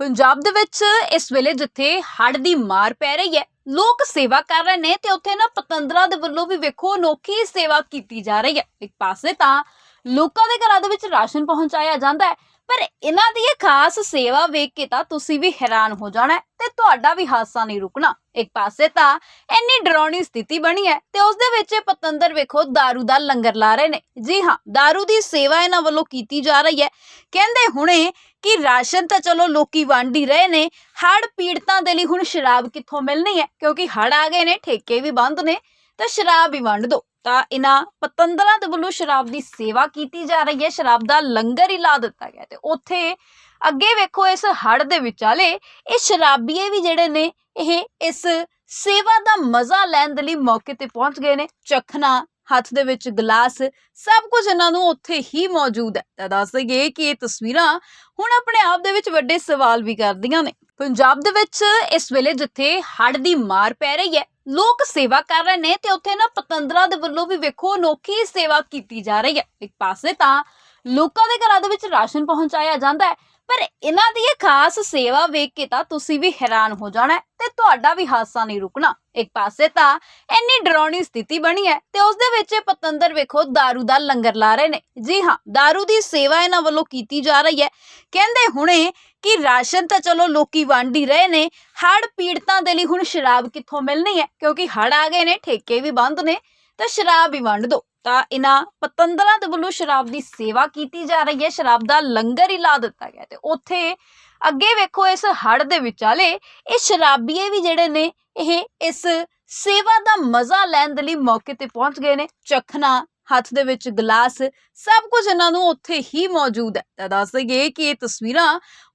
ਪੰਜਾਬ ਦੇ ਵਿੱਚ ਇਸ ਵੇਲੇ ਜਿੱਥੇ ਹੜ੍ਹ ਦੀ ਮਾਰ ਪੈ ਰਹੀ ਹੈ ਲੋਕ ਸੇਵਾ ਕਰ ਰਹੇ ਨੇ ਤੇ ਉੱਥੇ ਨਾ ਪਤੰਦਰਾਂ ਦੇ ਵੱਲੋਂ ਵੀ ਵੇਖੋ ਅਨੋਖੀ ਸੇਵਾ ਕੀਤੀ ਜਾ ਰਹੀ ਹੈ ਇੱਕ ਪਾਸੇ ਤਾਂ ਲੋਕਾਂ ਦੇ ਘਰਾਂ ਦੇ ਵਿੱਚ ਰਾਸ਼ਨ ਪਹੁੰਚਾਇਆ ਜਾਂਦਾ ਹੈ ਪਰ ਇਹਨਾਂ ਦੀ ਇਹ ਖਾਸ ਸੇਵਾ ਵੇਖ ਕੇ ਤਾਂ ਤੁਸੀਂ ਵੀ ਹੈਰਾਨ ਹੋ ਜਾਣਾ ਹੈ ਤੇ ਤੁਹਾਡਾ ਵੀ ਹਾਸਾ ਨਹੀਂ ਰੁਕਣਾ ਇੱਕ ਪਾਸੇ ਤਾਂ ਇੰਨੀ ਡਰਾਉਣੀ ਸਥਿਤੀ ਬਣੀ ਹੈ ਤੇ ਉਸ ਦੇ ਵਿੱਚ ਇਹ ਪਤੰਦਰ ਵੇਖੋ दारू ਦਾ ਲੰਗਰ ਲਾ ਰਹੇ ਨੇ ਜੀ ਹਾਂ दारू ਦੀ ਸੇਵਾ ਇਹਨਾਂ ਵੱਲੋਂ ਕੀਤੀ ਜਾ ਰਹੀ ਹੈ ਕਹਿੰਦੇ ਹੁਣੇ ਕਿ ਰਾਸ਼ਨ ਤਾਂ ਚਲੋ ਲੋਕੀ ਵੰਡ ਹੀ ਰਹੇ ਨੇ ਹੜ ਪੀੜਤਾਂ ਦੇ ਲਈ ਹੁਣ ਸ਼ਰਾਬ ਕਿੱਥੋਂ ਮਿਲਣੀ ਹੈ? ਕਿਉਂਕਿ ਹੜ ਆ ਗਏ ਨੇ, ਠੇਕੇ ਵੀ ਬੰਦ ਨੇ, ਤਾਂ ਸ਼ਰਾਬ ਹੀ ਵੰਡ ਦਿਓ ਤਾਂ ਇਹਨਾਂ ਪਤੰਦਰਾਂ ਦੇ ਵੱਲੋਂ ਸ਼ਰਾਬ ਦੀ ਸੇਵਾ ਕੀਤੀ ਜਾ ਰਹੀ ਹੈ, ਸ਼ਰਾਬ ਦਾ ਲੰਗਰ ਹੀ ਲਾ ਦਿੱਤਾ ਗਿਆ ਤੇ ਉੱਥੇ ਅੱਗੇ ਵੇਖੋ ਇਸ ਹੜ ਦੇ ਵਿਚਾਲੇ ਇਹ ਸ਼ਰਾਬੀਏ ਵੀ ਜਿਹੜੇ ਨੇ, ਇਹ ਇਸ ਸੇਵਾ ਦਾ ਮਜ਼ਾ ਲੈਣ ਦੇ ਲਈ ਮੌਕੇ ਤੇ ਪਹੁੰਚ ਗਏ ਨੇ, ਚਖਣਾ ਹੱਥ ਦੇ ਵਿੱਚ ਗਲਾਸ, ਸਭ ਕੁਝ ਇਹਨਾਂ ਨੂੰ ਉੱਥੇ ਹੀ ਮੌਜੂਦ ਹੈ। ਤਾਂ ਦੱਸ ਦਈਏ ਕਿ ਇਹ ਤਸਵੀਰਾਂ ਹੁਣ ਆਪਣੇ ਆਪ ਦੇ ਵਿੱਚ ਵੱਡੇ ਸਵਾਲ ਵੀ ਕਰਦੀਆਂ ਨੇ। ਪੰਜਾਬ ਦੇ ਵਿੱਚ ਇਸ ਵੇਲੇ ਜਿੱਥੇ ਹੜ੍ਹ ਦੀ ਮਾਰ ਪੈ ਰਹੀ ਹੈ, ਲੋਕ ਸੇਵਾ ਕਰ ਰਹੇ ਨੇ ਤੇ ਉੱਥੇ ਨਾ ਪਤੰਦਰਾਂ ਦੇ ਵੱਲੋਂ ਵੀ ਵੇਖੋ ਅਨੋਖੀ ਸੇਵਾ ਕੀਤੀ ਜਾ ਰਹੀ ਹੈ। ਇੱਕ ਪਾਸੇ ਤਾਂ ਲੋਕਾਂ ਦੇ ਘਰਾਂ ਦੇ ਵਿੱਚ ਰਾਸ਼ਨ ਪਹੁੰਚਾਇਆ ਜਾਂਦਾ ਹੈ, ਪਰ ਇਹਨਾਂ ਦੀ ਇਹ ਖਾਸ ਸੇਵਾ ਵੇਖ ਕੇ ਤਾਂ ਤੁਸੀਂ ਵੀ ਹੈਰਾਨ ਹੋ ਜਾਣਾ ਤੇ ਤੁਹਾਡਾ ਵੀ ਹਾਸਾ ਨਹੀਂ ਰੁਕਣਾ। ਇੱਕ ਪਾਸੇ ਤਾਂ ਇੰਨੀ ਡਰਾਉਣੀ ਸਥਿਤੀ ਬਣੀ ਹੈ ਤੇ ਉਸ ਦੇ ਵਿੱਚ ਇਹ ਪਤੰਦਰ ਵੇਖੋ दारू ਦਾ ਲੰਗਰ ਲਾ ਰਹੇ ਨੇ ਜੀ ਹਾਂ दारू ਦੀ ਸੇਵਾ ਇਹਨਾਂ ਵੱਲੋਂ ਕੀਤੀ ਜਾ ਰਹੀ ਹੈ ਕਹਿੰਦੇ ਹੁਣੇ ਕਿ ਰਾਸ਼ਨ ਤਾਂ ਚਲੋ ਲੋਕੀ ਵੰਡ ਹੀ ਰਹੇ ਨੇ ਹੜ ਪੀੜਤਾਂ ਦੇ ਲਈ ਹੁਣ ਸ਼ਰਾਬ ਕਿੱਥੋਂ ਮਿਲਣੀ ਹੈ ਕਿਉਂਕਿ ਹੜ ਆ ਗਏ ਨੇ ਠੇਕੇ ਵੀ ਬੰਦ ਨੇ ਤਾਂ ਸ਼ਰਾਬ ਹੀ ਵੰਡ ਦਿਓ ਤਾਂ ਇਹਨਾਂ ਪਤੰਦਰਾਂ ਦੇ ਵੱਲੋਂ ਸ਼ਰਾਬ ਦੀ ਸੇਵਾ ਕੀਤੀ ਜਾ ਰਹੀ ਹੈ। ਸ਼ਰਾਬ ਦਾ ਲੰਗਰ ਹੀ ਲਾ ਦਿੱਤਾ ਗਿਆ ਤੇ ਉੱਥੇ ਅੱਗੇ ਵੇਖੋ ਇਸ ਹੜ ਦੇ ਵਿਚਾਲੇ ਇਹ ਸ਼ਰਾਬੀਏ ਵੀ ਜਿਹੜੇ ਨੇ, ਇਹ ਇਸ ਸੇਵਾ ਦਾ ਮਜ਼ਾ ਲੈਣ ਦੇ ਲਈ ਮੌਕੇ ਤੇ ਪਹੁੰਚ ਗਏ ਨੇ। ਚਖਣਾ ਹੱਥ ਦੇ ਵਿੱਚ ਗਲਾਸ, ਸਭ ਕੁਝ ਇਹਨਾਂ ਨੂੰ ਉੱਥੇ ਹੀ ਮੌਜੂਦ ਹੈ। ਤਾਂ ਦੱਸ ਦਈਏ ਕਿ ਇਹ ਤਸਵੀਰਾਂ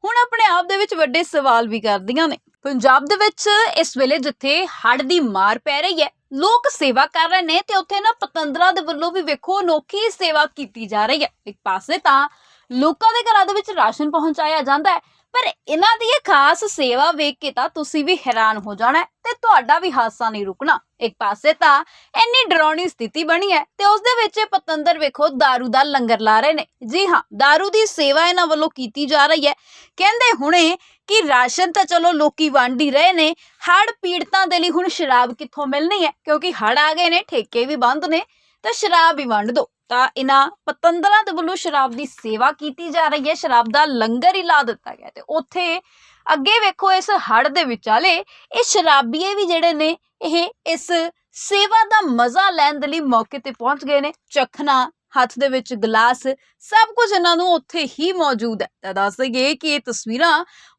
ਹੁਣ ਆਪਣੇ ਆਪ ਦੇ ਵਿੱਚ ਵੱਡੇ ਸਵਾਲ ਵੀ ਕਰਦੀਆਂ ਨੇ। ਪੰਜਾਬ ਦੇ ਵਿੱਚ ਇਸ ਵੇਲੇ ਜਿੱਥੇ ਹੜ੍ਹ ਦੀ ਮਾਰ ਪੈ ਰਹੀ ਹੈ ਲੋਕ ਸੇਵਾ ਕਰ ਰਹੇ ਨੇ ਤੇ ਉੱਥੇ ਨਾ ਪਤੰਦਰਾਂ ਦੇ ਵੱਲੋਂ ਵੀ ਵੇਖੋ ਅਨੋਖੀ ਸੇਵਾ ਕੀਤੀ ਜਾ ਰਹੀ ਹੈ। ਇੱਕ ਪਾਸੇ ਤਾਂ ਲੋਕਾਂ ਦੇ ਘਰਾਂ ਦੇ ਵਿੱਚ ਰਾਸ਼ਨ ਪਹੁੰਚਾਇਆ ਜਾਂਦਾ ਹੈ, ਪਰ ਇਹਨਾਂ ਦੀ ਇਹ ਖਾਸ ਸੇਵਾ ਵੇਖ ਕੇ ਤਾਂ ਤੁਸੀਂ ਵੀ ਹੈਰਾਨ ਹੋ ਜਾਣਾ ਤੇ ਤੁਹਾਡਾ ਵੀ ਹਾਸਾ ਨਹੀਂ ਰੁਕਣਾ। ਇੱਕ ਪਾਸੇ ਤਾਂ ਇੰਨੀ ਡਰਾਉਣੀ ਸਥਿਤੀ ਬਣੀ ਹੈ ਤੇ ਉਸ ਦੇ ਵਿੱਚ ਇਹ ਪਤੰਦਰ ਵੇਖੋ दारू ਦਾ ਲੰਗਰ ਲਾ ਰਹੇ ਨੇ ਜੀ ਹਾਂ दारू ਦੀ ਸੇਵਾ ਇਹਨਾਂ ਵੱਲੋਂ ਕੀਤੀ ਜਾ ਰਹੀ ਹੈ ਕਹਿੰਦੇ ਹੁਣੇ ਕਿ ਰਾਸ਼ਨ ਤਾਂ ਚਲੋ ਲੋਕੀ ਵੰਡ ਹੀ ਰਹੇ ਨੇ ਹੜ ਪੀੜਤਾਂ ਦੇ ਲਈ ਹੁਣ ਸ਼ਰਾਬ ਕਿੱਥੋਂ ਮਿਲਣੀ ਹੈ ਕਿਉਂਕਿ ਹੜ ਆ ਗਏ ਨੇ ਠੇਕੇ ਵੀ ਬੰਦ ਨੇ ਤਾਂ ਸ਼ਰਾਬ ਹੀ ਵੰਡ ਦਿਓ ਤਾਂ ਇਹਨਾਂ ਪਤੰਦਰਾਂ ਦੇ ਵੱਲੋਂ ਸ਼ਰਾਬ ਦੀ ਸੇਵਾ ਕੀਤੀ ਜਾ ਰਹੀ ਹੈ। ਸ਼ਰਾਬ ਦਾ ਲੰਗਰ ਹੀ ਲਾ ਦਿੱਤਾ ਗਿਆ ਤੇ ਉੱਥੇ ਅੱਗੇ ਵੇਖੋ ਇਸ ਹੜ ਦੇ ਵਿਚਾਲੇ ਇਹ ਸ਼ਰਾਬੀਏ ਵੀ ਜਿਹੜੇ ਨੇ, ਇਹ ਇਸ ਸੇਵਾ ਦਾ ਮਜ਼ਾ ਲੈਣ ਦੇ ਲਈ ਮੌਕੇ ਤੇ ਪਹੁੰਚ ਗਏ ਨੇ। ਚਖਣਾ ਹੱਥ ਦੇ ਵਿੱਚ ਗਲਾਸ, ਸਭ ਕੁਝ ਇਹਨਾਂ ਨੂੰ ਉੱਥੇ ਹੀ ਮੌਜੂਦ ਹੈ। ਤਾਂ ਦੱਸ ਦਈਏ ਕਿ ਇਹ ਤਸਵੀਰਾਂ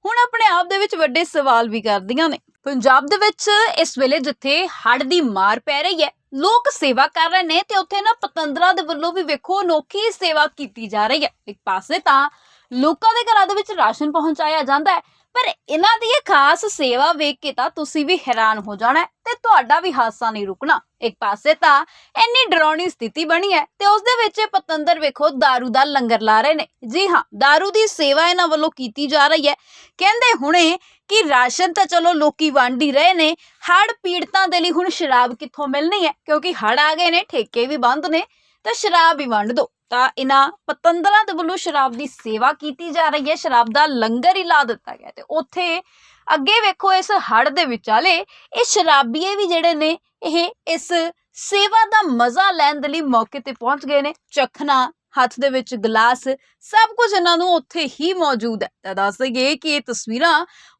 ਹੁਣ ਆਪਣੇ ਆਪ ਦੇ ਵਿੱਚ ਵੱਡੇ ਸਵਾਲ ਵੀ ਕਰਦੀਆਂ ਨੇ। ਪੰਜਾਬ ਦੇ ਵਿੱਚ ਇਸ ਵੇਲੇ ਜਿੱਥੇ ਹੜ੍ਹ ਦੀ ਮਾਰ ਪੈ ਰਹੀ ਹੈ ਲੋਕ ਸੇਵਾ ਕਰ ਰਹੇ ਨੇ ਤੇ ਉੱਥੇ ਨਾ ਪਤੰਦਰਾਂ ਦੇ ਵੱਲੋਂ ਵੀ ਵੇਖੋ ਅਨੋਖੀ ਸੇਵਾ ਕੀਤੀ ਜਾ ਰਹੀ ਹੈ ਇੱਕ ਪਾਸੇ ਤਾਂ ਲੋਕਾਂ ਦੇ ਘਰਾਂ ਦੇ ਵਿੱਚ ਰਾਸ਼ਨ ਪਹੁੰਚਾਇਆ ਜਾਂਦਾ ਹੈ ਪਰ ਇਹਨਾਂ ਦੀ ਇਹ ਖਾਸ ਸੇਵਾ ਵੇਖ ਕੇ ਤਾਂ ਤੁਸੀਂ ਵੀ ਹੈਰਾਨ ਹੋ ਜਾਣਾ ਹੈ ਤੇ ਤੁਹਾਡਾ ਵੀ ਹਾਸਾ ਨਹੀਂ ਰੁਕਣਾ ਇੱਕ ਪਾਸੇ ਤਾਂ ਇੰਨੀ ਡਰਾਉਣੀ ਸਥਿਤੀ ਬਣੀ ਹੈ ਤੇ ਉਸ ਦੇ ਵਿੱਚ ਇਹ ਪਤੰਦਰ ਵੇਖੋ दारू ਦਾ ਲੰਗਰ ਲਾ ਰਹੇ ਨੇ ਜੀ ਹਾਂ दारू ਦੀ ਸੇਵਾ ਇਹਨਾਂ ਵੱਲੋਂ ਕੀਤੀ ਜਾ ਰਹੀ ਹੈ ਕਹਿੰਦੇ ਹੁਣੇ ਕਿ ਰਾਸ਼ਨ ਤਾਂ ਚਲੋ ਲੋਕੀ ਵੰਡ ਹੀ ਰਹੇ ਨੇ ਹੜ ਪੀੜਤਾਂ ਦੇ ਲਈ ਹੁਣ ਸ਼ਰਾਬ ਕਿੱਥੋਂ ਮਿਲਣੀ ਹੈ? ਕਿਉਂਕਿ ਹੜ ਆ ਗਏ ਨੇ, ਠੇਕੇ ਵੀ ਬੰਦ ਨੇ, ਤਾਂ ਸ਼ਰਾਬ ਹੀ ਵੰਡ ਦਿਓ ਤਾਂ ਇਹਨਾਂ ਪਤੰਦਰਾਂ ਦੇ ਵੱਲੋਂ ਸ਼ਰਾਬ ਦੀ ਸੇਵਾ ਕੀਤੀ ਜਾ ਰਹੀ ਹੈ, ਸ਼ਰਾਬ ਦਾ ਲੰਗਰ ਹੀ ਲਾ ਦਿੱਤਾ ਗਿਆ ਤੇ ਉੱਥੇ ਅੱਗੇ ਵੇਖੋ ਇਸ ਹੜ ਦੇ ਵਿਚਾਲੇ ਇਹ ਸ਼ਰਾਬੀਏ ਵੀ ਜਿਹੜੇ ਨੇ, ਇਹ ਇਸ ਸੇਵਾ ਦਾ ਮਜ਼ਾ ਲੈਣ ਦੇ ਲਈ ਮੌਕੇ ਤੇ ਪਹੁੰਚ ਗਏ ਨੇ, ਚਖਣਾ ਹੱਥ ਦੇ ਵਿੱਚ ਗਲਾਸ, ਸਭ ਕੁਝ ਇਹਨਾਂ ਨੂੰ ਉੱਥੇ ਹੀ ਮੌਜੂਦ ਹੈ। ਤਾਂ ਦੱਸ ਦਈਏ ਕਿ ਇਹ ਤਸਵੀਰਾਂ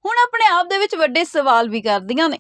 ਹੁਣ ਆਪਣੇ ਆਪ ਦੇ ਵਿੱਚ ਵੱਡੇ ਸਵਾਲ ਵੀ ਕਰਦੀਆਂ ਨੇ।